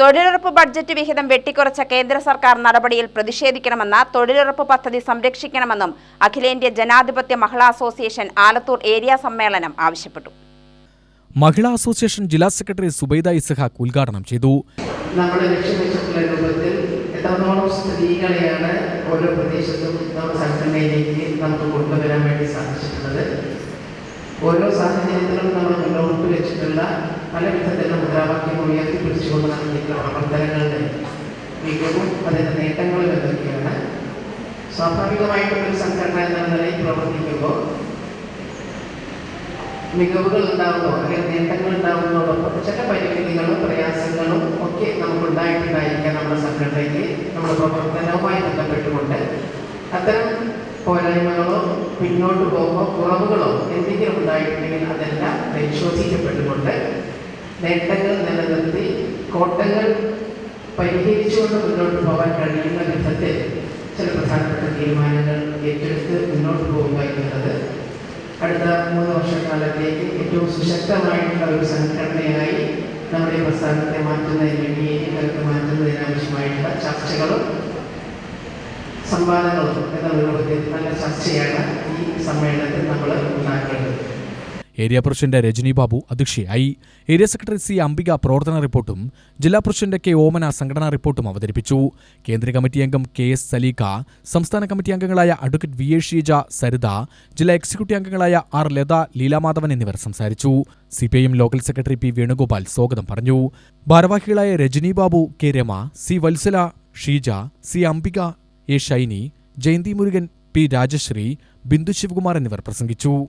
തൊഴിലുറപ്പ് ബഡ്ജറ്റ് വിഹിതം വെട്ടിക്കുറച്ച കേന്ദ്ര സർക്കാർ നടപടിയിൽ പ്രതിഷേധിക്കണമെന്ന തൊഴിലുറപ്പ് പദ്ധതി സംരക്ഷിക്കണമെന്നും അഖിലേന്ത്യാ ജനാധിപത്യ മഹിളാ അസോസിയേഷൻ ആലത്തൂർ ഏരിയ സമ്മേളനം ആവശ്യപ്പെട്ടു. മഹിളാ അസോസിയേഷൻ ജില്ലാ സെക്രട്ടറി സുബൈദ ഇസഹാഖ് ഉദ്ഘാടനം ചെയ്തു. നമ്മുടെ ലക്ഷ്യം വെച്ചിട്ടുള്ള രൂപത്തിൽ എത്രത്തോളം സ്ത്രീകളെയാണ് ഓരോ പ്രദേശത്തും നമ്മുടെ സംഘടനയിലേക്ക് നമുക്ക് കൊണ്ടുവരാൻ വേണ്ടി സാധിച്ചിട്ടുള്ളത്. ഓരോ സാഹചര്യത്തിലും നമ്മൾ മുന്നോട്ട് വെച്ചിട്ടുള്ള പല വിധത്തിലുള്ള മുദ്രാവാക്യങ്ങൾ ഉയർത്തിപ്പിടിച്ചുകൊണ്ട് നടത്തിയിട്ടുള്ള പ്രവർത്തനങ്ങളുടെ മികവും അതിന്റെ നേട്ടങ്ങളും എന്തൊക്കെയാണ്? സ്വാഭാവികമായിട്ടും ഒരു സംഘടന എന്ന നിലയിൽ പ്രവർത്തിക്കുമ്പോൾ മികവുകൾ ഉണ്ടാവുന്നോ അല്ലെങ്കിൽ നേട്ടങ്ങൾ ഉണ്ടാകുന്നതോടൊപ്പം ചില പരിമിതികളും പ്രയാസങ്ങളും ഒക്കെ നമുക്ക് ഉണ്ടായിട്ടുണ്ടായിരിക്കാം നമ്മുടെ സംഘടനയ്ക്ക് നമ്മുടെ പ്രവർത്തനവുമായി ബന്ധപ്പെട്ടുകൊണ്ട്. അത്തരം പോരായ്മകളോ പിന്നോട്ട് പോകുമ്പോൾ കുറവുകളോ എന്തെങ്കിലും ഉണ്ടായിട്ടുണ്ടെങ്കിൽ അതെല്ലാം പരിശോധിക്കപ്പെട്ടുകൊണ്ട് നേട്ടങ്ങൾ നിലനിർത്തി കോട്ടകൾ പരിഹരിച്ചുകൊണ്ട് മുന്നോട്ട് പോകാൻ കഴിയുന്ന വിധത്തിൽ ചില പ്രധാനപ്പെട്ട തീരുമാനങ്ങൾ ഏറ്റെടുത്ത് മുന്നോട്ട് പോവുക എന്നുള്ളത് അടുത്ത മൂന്ന് വർഷക്കാലത്തേക്ക് ഏറ്റവും സുശക്തമായിട്ടുള്ള ഒരു സംഘടനയായി നമ്മുടെ പ്രസ്ഥാനത്തെ മാറ്റുന്നതിന് വേണ്ടി ഏരിയകൾക്ക് മാറ്റുന്നതിനാവശ്യമായിട്ടുള്ള ചർച്ചകളും സംവാദങ്ങളും എന്ന രൂപത്തിൽ നല്ല ചർച്ചയാണ് ഈ സമ്മേളനത്തിൽ നമ്മൾ ഏരിയ പ്രസിഡന്റ് രജനി ബാബു അധ്യക്ഷയായി. ഏരിയ സെക്രട്ടറി സി അംബിക പ്രവർത്തന റിപ്പോർട്ടും ജില്ലാ പ്രസിഡന്റ് കെ ഓമന സംഘടനാ റിപ്പോർട്ടും അവതരിപ്പിച്ചു. കേന്ദ്ര കമ്മിറ്റി അംഗം കെ എസ് സലീഖ സംസ്ഥാന കമ്മിറ്റി അംഗങ്ങളായ advocate V A Sheeja Saritha ജില്ലാ എക്സിക്യൂട്ടീവ് അംഗങ്ങളായ ആർ ലത ലീലാമാധവൻ എന്നിവർ സംസാരിച്ചു. CPIM local secretary P Venugopal സ്വാഗതം പറഞ്ഞു. ഭാരവാഹികളായ Rajani Babu K Rama C Valsala Sheeja C Ambika A Shiny Jayanthi Murugan P Rajasree Bindu Sivakumar എന്നിവർ പ്രസംഗിച്ചു.